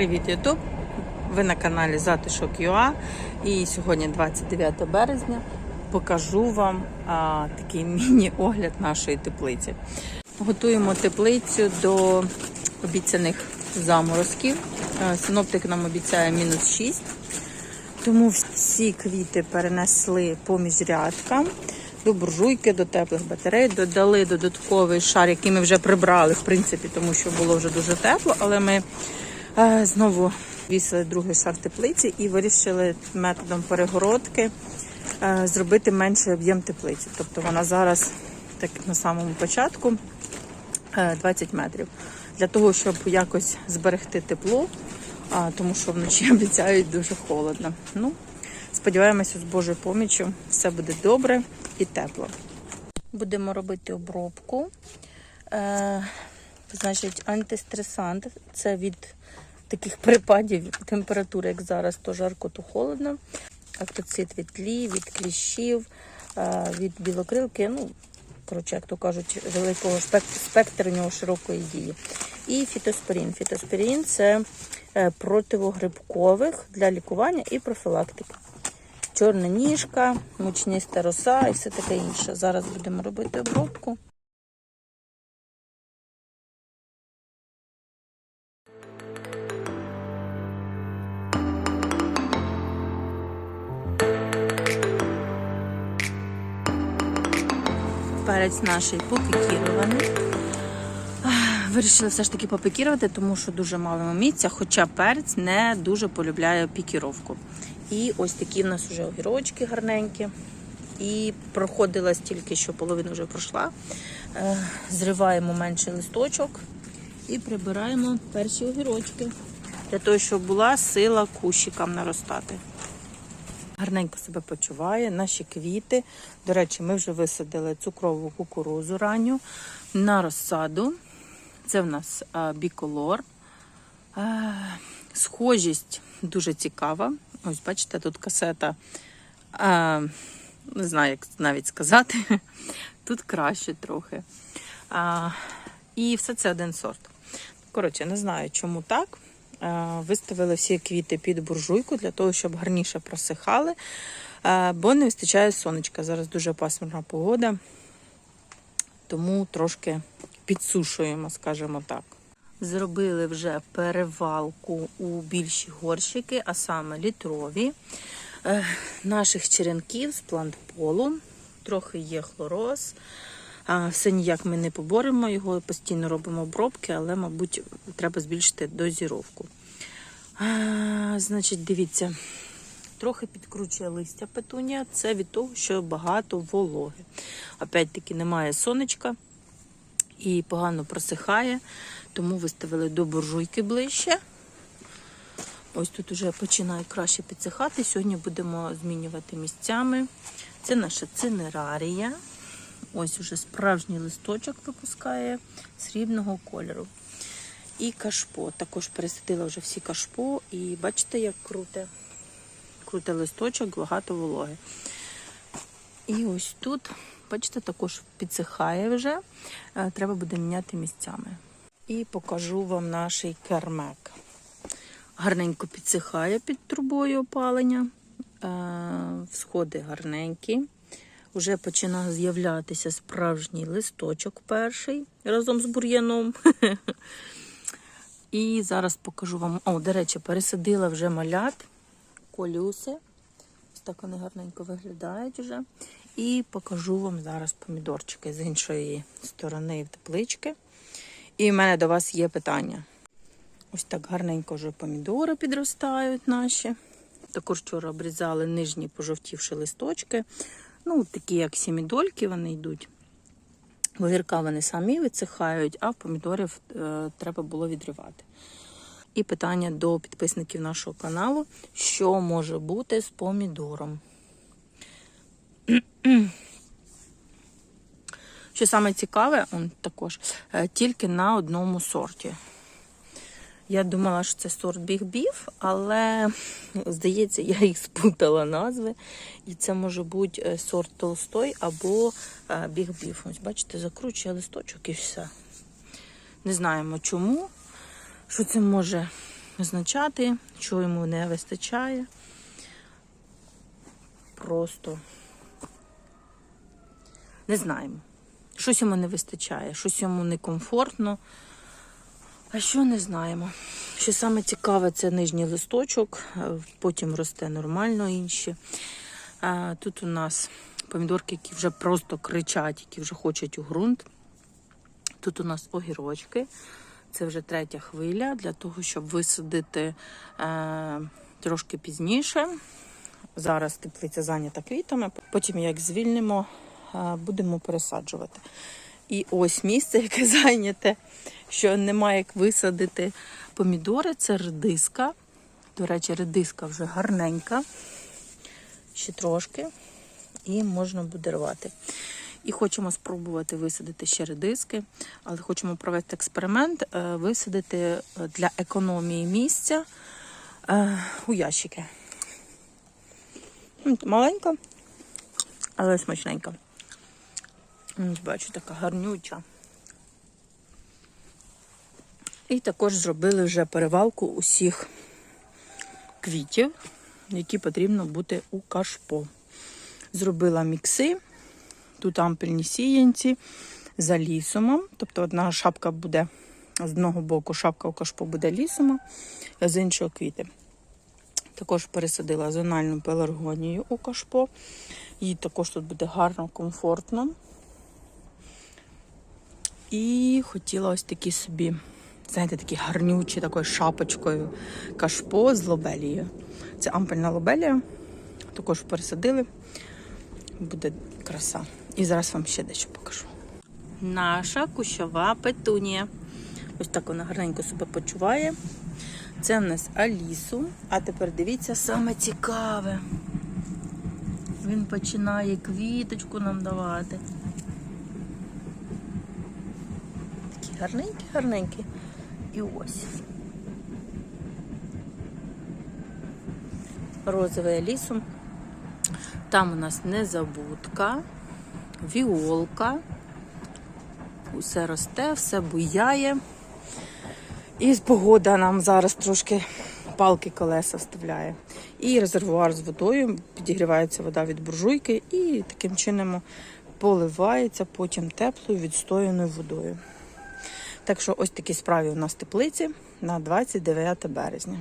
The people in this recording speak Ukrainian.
Привіт, Ютуб! Ви на каналі Затишок ЮА. І сьогодні 29 березня. Покажу вам а, такий міні-огляд нашої теплиці. Готуємо теплицю до обіцяних заморозків. Е, Синоптик нам обіцяє мінус 6. Тому всі квіти перенесли поміж рядкам до буржуйки, до теплих батарей, додали додатковий шар, який ми вже прибрали, в принципі, тому що було вже дуже тепло, але ми знову вісили другий шар теплиці і вирішили методом перегородки е, зробити менший об'єм теплиці. Тобто вона зараз, так на самому початку, е, 20 метрів. Для того, щоб якось зберегти тепло, тому що вночі обіцяють дуже холодно. Ну, сподіваємося, з Божою поміччю все буде добре і тепло. Будемо робити обробку. Е, значить, антистресант це від таких припадів температури, як зараз, то жарко, то холодно. Актоцит від тлі, від кліщів, е, від білокрилки. Ну, коротше, як то кажуть, великого спек- спектр у нього широкої дії. І фітоспорін. Фітоспорін це е, противогрибкових для лікування і профілактики. Чорна ніжка, мучніста роса і все таке інше. Зараз будемо робити обробку. Перець наш попікірований. Вирішили все ж таки попікірувати, тому що дуже мало місця, хоча перець не дуже полюбляє пікіровку. І ось такі в нас вже огірочки гарненькі. І проходила стільки, що половина вже пройшла. Е, Зриваємо менший листочок і прибираємо перші огірочки. Для того, щоб була сила кущикам наростати. Гарненько себе почуває, наші квіти. До речі, ми вже висадили цукрову кукурузу ранню на розсаду. Це в нас а, біколор. А, схожість дуже цікава. Ось, бачите, тут касета. А, не знаю, як навіть сказати. Тут краще трохи. І все це один сорт. Коротше, не знаю, чому так. А, Виставили всі квіти під буржуйку для того, щоб гарніше просихали, бо не вистачає сонечка. Зараз дуже пасмурна погода, тому трошки підсушуємо, скажімо так. Зробили вже перевалку у більші горщики, а саме літрові е, наших черенків з плантполу. Трохи є хлороз. Все ніяк ми не поборемо його, постійно робимо обробки, але, мабуть, треба збільшити дозіровку. А, значить, дивіться, трохи підкручує листя петунія. Це від того, що багато вологи. Опять-таки немає сонечка і погано просихає, тому виставили до буржуйки ближче. Ось тут вже починає краще підсихати. Сьогодні будемо змінювати місцями. Це наша цинерарія. Ось уже справжній листочок випускає срібного кольору. І кашпо. Також пересадила вже всі кашпо. І бачите, як круте. Круте листочок, багато вологи. І ось тут, бачите, також підсихає вже. Е, Треба буде міняти місцями. І покажу вам наш кермек. Гарненько підсихає під трубою опалення. Е, Всходи гарненькі. Вже починає з'являтися справжній листочок перший разом з бур'яном. І зараз покажу вам. О, до речі, пересадила вже малят, колюси. Ось так вони гарненько виглядають вже. І покажу вам зараз помідорчики з іншої сторони в теплички. І в мене до вас є питання. Ось так гарненько вже помідори підростають наші. Також вчора обрізали нижні пожовтівші листочки. Ну, такі як сімідольки вони йдуть. В огірка вони самі висихають, а в помідорів е, треба було відривати. І питання до підписників нашого каналу: що може бути з помідором? Що саме цікаве, он також е, тільки на одному сорті. Я думала, що це сорт бігбів, але здається, я їх спутала назви. І це може бути е, сорт толстой або е, бігбів. Ось, бачите, закручує листочок і все. Не знаємо чому. Що це може визначати, що йому не вистачає. Просто не знаємо. Щось йому не вистачає, щось йому некомфортно. А що не знаємо. Що саме цікаве, це нижній листочок, е, потім росте нормально інші. Тут у нас помідорки, які вже просто кричать, які вже хочуть у ґрунт. Тут у нас огірочки. Це вже третя хвиля для того, щоб висадити е, трошки пізніше. Зараз теплиця зайнята квітами. Потім, як звільнимо, е, будемо пересаджувати. І ось місце, яке зайняте, що немає як висадити помідори, це редиска. До речі, редиска вже гарненька. Ще трошки. І можна буде рвати. І хочемо спробувати висадити ще редиски, але хочемо провести експеримент, е, висадити е, для економії місця е, у ящики. М, Маленька, але смачненька. Бачу, така гарнюча. І також зробили вже перевалку усіх квітів, які потрібно бути у кашпо. Зробила мікси. Тут ампельні сіянці за лісомом. Тобто одна шапка буде з одного боку, шапка у кашпо буде лісома, а з іншого квіти. Також пересадила зональну пеларгонію у кашпо. Їй також тут буде гарно, комфортно. І хотіла ось такі собі, знаєте, такі гарнючі такою шапочкою кашпо з лобелією. Це ампельна лобелія. Також пересадили. Буде краса. І зараз вам ще дещо покажу. Наша кущова петунія. Ось так вона гарненько себе почуває. Це в нас Алісу. А тепер дивіться саме цікаве. Він починає квіточку нам давати. Такі гарненькі, гарненькі. І ось. Розовий Алісу. Там у нас незабудка, віолка. Усе росте, все буяє. І погода нам зараз трошки палки колеса вставляє. І резервуар з водою, підігрівається вода від буржуйки і таким чином поливається потім теплою відстояною водою. Так що ось такі справи у нас теплиці на 29 березня.